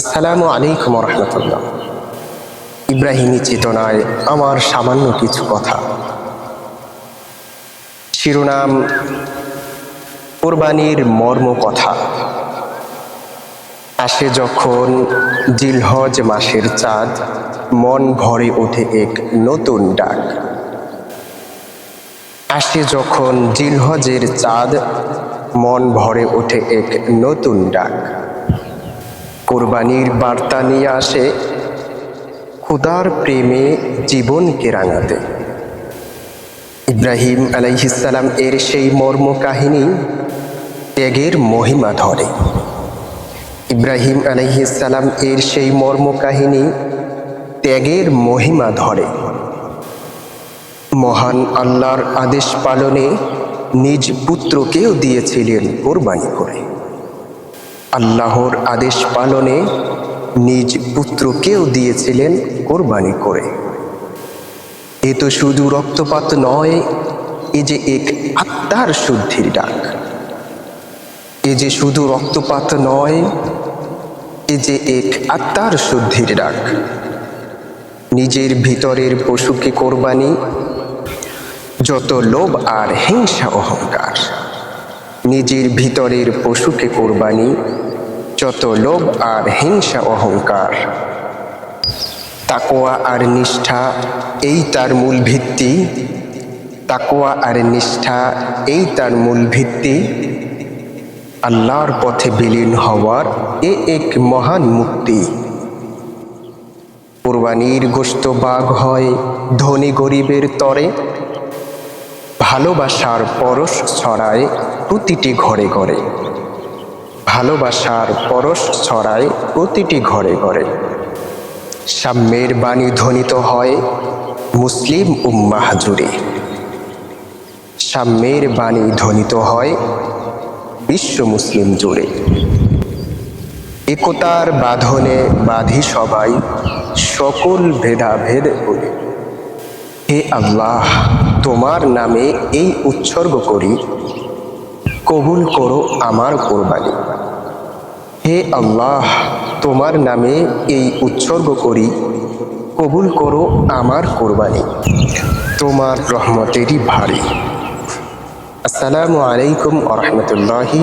আসসালামু আলাইকুম রহমতুল্লাহ। ইব্রাহিমী চেতনায় আমার সামান্য কিছু কথা। শিরোনাম, কোরবানির মর্ম কথা। আসে যখন জিলহজ মাসের চাঁদ, মন ভরে ওঠে এক নতুন ডাক। আসে যখন জিলহজের চাঁদ, মন ভরে ওঠে এক নতুন ডাক। কোরবানির বার্তা নিয়ে আসে খুদার প্রেমে জীবনকে রাঙাতে ইব্রাহিম আলাইহিসাল্লাম এর সেই মর্ম কাহিনী ত্যাগের মহিমা ধরে। ইব্রাহিম আলাইহিসাল্লাম এর সেই মর্ম কাহিনী ত্যাগের মহিমা ধরে। মহান আল্লাহর আদেশ পালনে নিজ পুত্রকেও দিয়েছিলেন কোরবানি করে। আল্লাহর আদেশ পালনে নিজ পুত্রকেও দিয়েছিলেন কোরবানি করে। এ তো শুধু রক্তপাত নয়, এ যে এক আত্মার শুদ্ধির ডাক। এ যে শুধু রক্তপাত নয়, এ যে এক আত্মার শুদ্ধির ডাক। নিজের ভিতরের পশুকে কোরবানি, যত লোভ আর হিংসা অহংকার, নিজের ভিতরের পশুকে কোরবানি যত লোভ আর হিংসা অহংকার তাকোয়া আর নিষ্ঠা, এই তার মূল ভিত্তি। তাকোয়া আর নিষ্ঠা, এই তার মূল ভিত্তি। আল্লাহর পথে বিলীন হওয়ার এ এক মহান মুক্তি। কোরবানির গোস্ত বাঘ হয় ধনী গরিবের তরে। ভালোবাসার পরশ ছড়ায় প্রতিটি ঘরে ঘরে। ভালোবাসার পরশ ছড়ায় প্রতিটি ঘরে ঘরে। সাম্যের বাণী ধ্বনিত হয় মুসলিম উম্মাহ জুড়ে। সাম্যের বাণী ধ্বনিত হয় বিশ্ব মুসলিম জুড়ে। একতার বাঁধনে বাঁধি সবাই সকল ভেদাভেদ বলে হে আল্লাহ, তোমার নামে এই উৎসর্গ করি। কবুল করো আমার কোরবানি। হে আল্লাহ, তোমার নামে এই উৎসর্গ করি, কবুল করো আমার কোরবানি। তোমার রহমতেরই ভারী। আসসালামু আলাইকুম আরহামতুল্লাহি